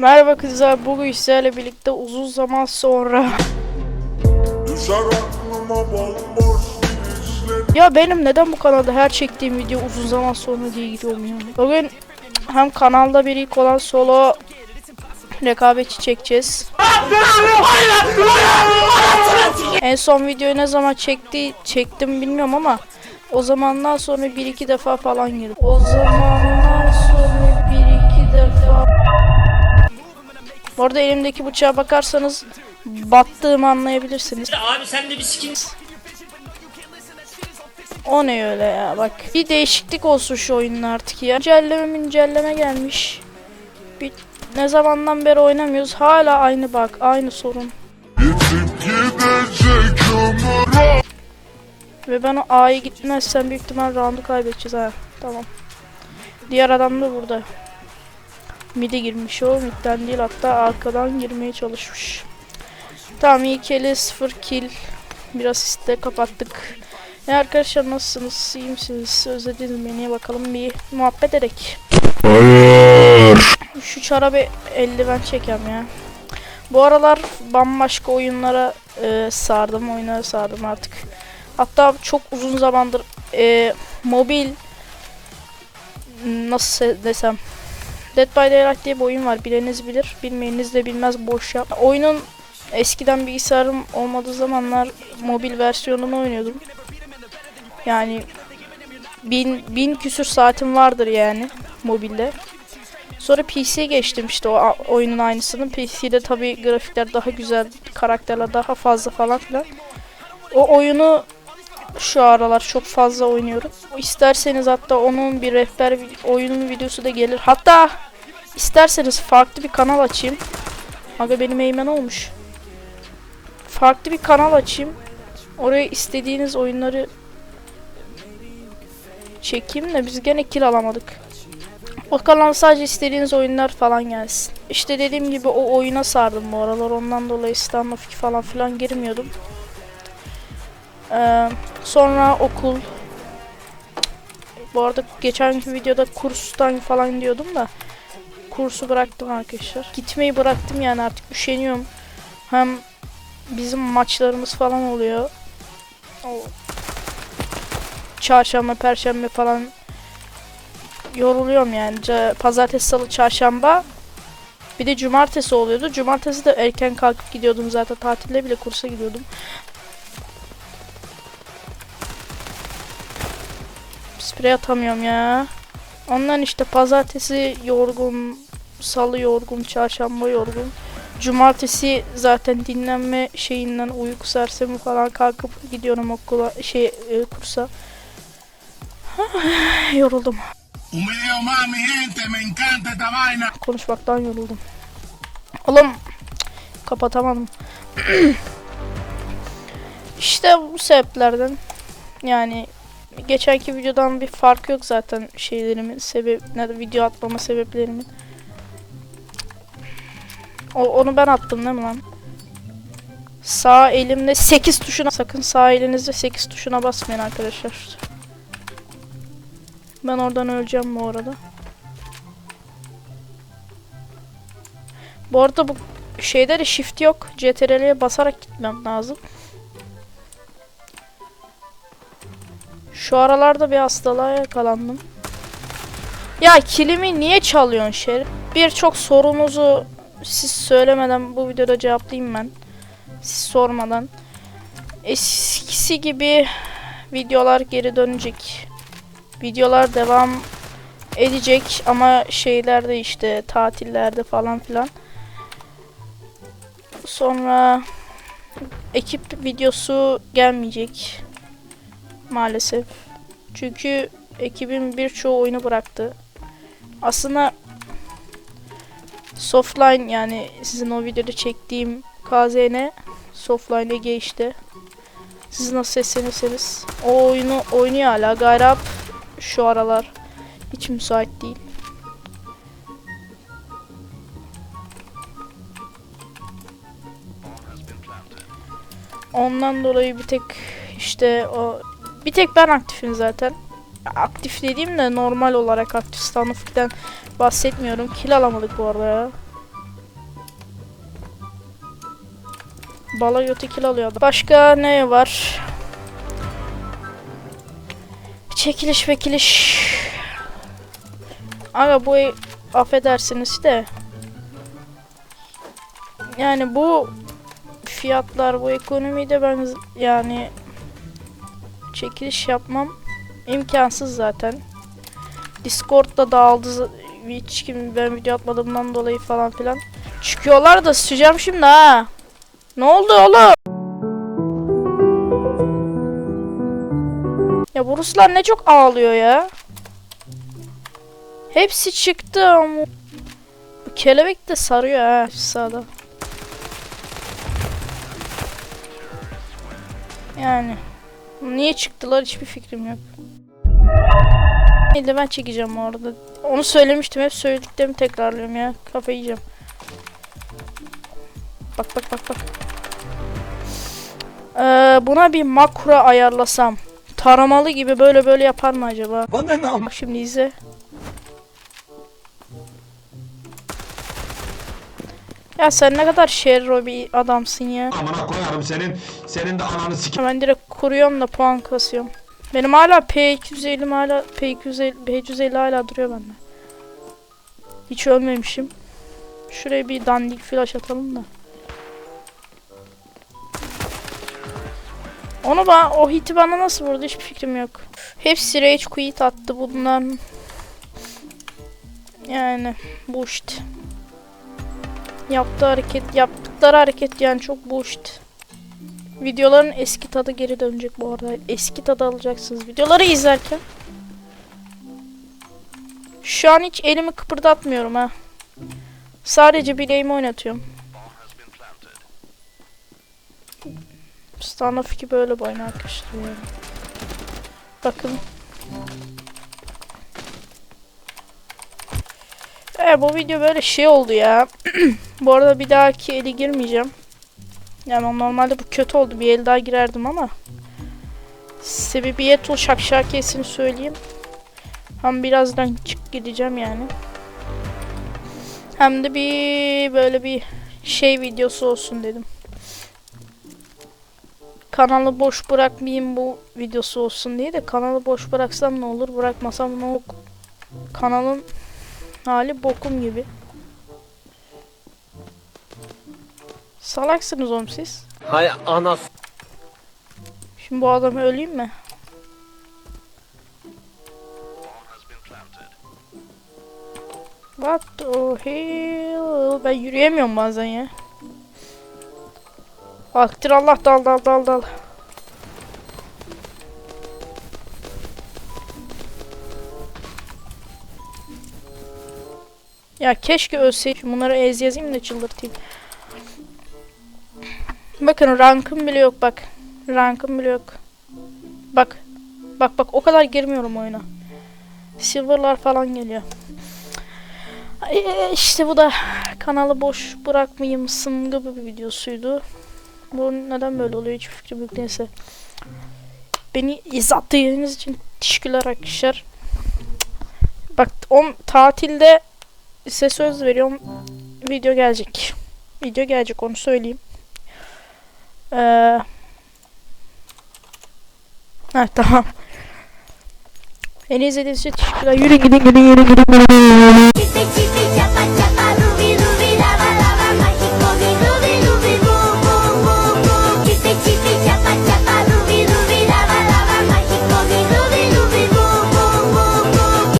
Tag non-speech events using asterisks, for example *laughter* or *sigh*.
Merhaba kızlar, bugün sizlerle birlikte uzun zaman sonra Ya benim neden bu kanalda her çektiğim video uzun zaman sonra diye gidiyorum yani Bugün hem kanalda bir ilk olan solo rekabetçi çekeceğiz En son videoyu ne zaman çekti çektim bilmiyorum ama o zamandan sonra bir iki defa falan girdim. O zamandan Bu arada elimdeki bıçağa bakarsanız battığımı anlayabilirsiniz. Abi sen de bir skin O ne öyle ya bak. Bir değişiklik olsun şu oyunun artık ya. Güncelleme güncelleme gelmiş. Bir, ne zamandan beri oynamıyoruz. Hala aynı bak. Aynı sorun. Ve ben o A'ya gitmezsem büyük ihtimal roundu kaybedeceğiz ha. Tamam. Diğer adam da burada. Mid'e girmiş o. Mid'den değil hatta arkadan girmeye çalışmış. Tamam ilk eli 0 kill. Biraz iste kapattık. Ya arkadaşlar nasılsınız? İyi misiniz? Özlediniz beni. Bakalım bir muhabbet edek. Şu çara bir eldiven çekem ya. Bu aralar bambaşka oyunlara e, sardım, oyunlara sardım artık. Hatta çok uzun zamandır e, mobil nasıl desem Dead by Daylight diye bir oyun var. Bileniz bilir, bilmeyeniz de bilmez boş yap. Oyunun eskiden bilgisayarım olmadığı zamanlar mobil versiyonunu oynuyordum. Yani bin, bin küsür saatim vardır yani mobilde. Sonra PC'ye geçtim işte o oyunun aynısını. PC'de tabi grafikler daha güzel, karakterler daha fazla falan filan. O oyunu şu aralar çok fazla oynuyorum. İsterseniz hatta onun bir rehber oyunun videosu da gelir. Hatta isterseniz farklı bir kanal açayım. Aga benim eğmen olmuş. Farklı bir kanal açayım. Oraya istediğiniz oyunları çekeyim de biz gene kill alamadık. O kanala sadece istediğiniz oyunlar falan gelsin. İşte dediğim gibi o oyuna sardım bu aralar. Ondan dolayı Standoff 2 falan filan girmiyordum. Ee, sonra okul. Bu arada geçenki videoda kurstan falan diyordum da kursu bıraktım arkadaşlar. Gitmeyi bıraktım yani artık üşeniyorum. Hem bizim maçlarımız falan oluyor. O çarşamba, perşembe falan yoruluyorum yani. Pazartesi, salı, çarşamba. Bir de cumartesi oluyordu. Cumartesi de erken kalkıp gidiyordum zaten. Tatilde bile kursa gidiyordum. Sprey atamıyorum ya. Ondan işte pazartesi yorgun, salı yorgun, çarşamba yorgun. Cumartesi zaten dinlenme şeyinden uyku sersemi falan kalkıp gidiyorum okula şey e, kursa. *sighs* Yoruldum. Vaina. Konuşmaktan yoruldum. Oğlum kapatamadım. *clears throat* işte bu sebeplerden yani geçenki videodan bir fark yok zaten şeylerimin sebep ne de video atmama sebeplerimin. O, onu ben attım değil mi lan? Sağ elimle 8 tuşuna sakın sağ elinizle 8 tuşuna basmayın arkadaşlar. Ben oradan öleceğim bu arada. Bu arada bu şeyde de shift yok. CTRL'ye basarak gitmem lazım. Şu aralarda bir hastalığa yakalandım. Ya kilimi niye çalıyorsun Şerif? Birçok sorunuzu siz söylemeden bu videoda cevaplayayım ben. Siz sormadan. Eskisi gibi videolar geri dönecek. Videolar devam edecek ama şeylerde işte tatillerde falan filan. Sonra ekip videosu gelmeyecek maalesef. Çünkü ekibin birçoğu oyunu bıraktı. Aslında Softline yani sizin o videoda çektiğim KZN Softline Ege işte. Siz nasıl seslenirseniz o oyunu oynuyor hala. Gayrap şu aralar hiç müsait değil. Ondan dolayı bir tek işte o bir tek ben aktifim zaten. Aktif dediğim de normal olarak aktif Stanuf'den bahsetmiyorum. Kill alamadık bu arada ya. Balayot'u kill alıyor. Başka ne var? Çekiliş ve kiliş. Aga bu e- affedersiniz de. Yani bu fiyatlar bu ekonomide ben yani çekiliş yapmam imkansız zaten. Discord'da dağıldı hiç kim ben video atmadığımdan dolayı falan filan. Çıkıyorlar da sıçacağım şimdi ha. Ne oldu oğlum? Ya bu Ruslar ne çok ağlıyor ya. Hepsi çıktı ama. Bu kelebek de sarıyor ha sağda. Yani. Niye çıktılar hiçbir fikrim yok. Neydi ben çekeceğim orada. Onu söylemiştim hep söylediklerimi tekrarlıyorum ya. Kafayı yiyeceğim. Bak bak bak bak. Ee, buna bir makro ayarlasam. Taramalı gibi böyle böyle yapar mı acaba? Bana ne şimdi izle. Ya sen ne kadar şerro bir adamsın ya. Amına koyarım senin. Senin de ananı sikim. Ben direkt kuruyorum da puan kasıyorum. Benim hala P250 hala P250 P250 hala duruyor bende. Hiç ölmemişim. Şuraya bir dandik flash atalım da. Onu ben o hiti bana nasıl vurdu hiçbir fikrim yok. Hepsi rage quit attı bundan. Yani bullshit. Yaptığı hareket, yaptıkları hareket yani çok bullshit. Videoların eski tadı geri dönecek bu arada. Eski tadı alacaksınız videoları izlerken. Şu an hiç elimi kıpırdatmıyorum ha. Sadece bileğimi oynatıyorum. Standoff 2 böyle bir oyun arkadaşlar. Bakın. Evet bu video böyle şey oldu ya. *clears throat* bu arada bir dahaki eli girmeyeceğim. Yani normalde bu kötü oldu. Bir el daha girerdim ama. Sebebiyet o şakşakiyesini söyleyeyim. Hem birazdan çık gideceğim yani. Hem de bir böyle bir şey videosu olsun dedim. Kanalı boş bırakmayayım bu videosu olsun diye de kanalı boş bıraksam ne olur bırakmasam ne olur. Kanalın hali bokum gibi. Salaksınız oğlum siz. Hay ana Şimdi bu adamı öleyim mi? What the hell? Ben yürüyemiyorum bazen ya. Aktir Allah dal dal dal dal. Ya keşke ölseydim. Bunları ez yazayım da çıldırtayım. Bakın rankım bile yok bak. Rankım bile yok. Bak. Bak bak o kadar girmiyorum oyuna. Silver'lar falan geliyor. Ay, İşte bu da kanalı boş bırakmayayım sımgı bir videosuydu. Bu neden böyle oluyor hiç fikrim yok neyse. Beni izlediğiniz için teşekkürler arkadaşlar. Bak o tatilde size söz veriyorum video gelecek. Video gelecek onu söyleyeyim. Ee, Ha tamam. Beni izlediğiniz için teşekkürler. Yürüyün gidin gidin yürüyün gidin. yürüyün.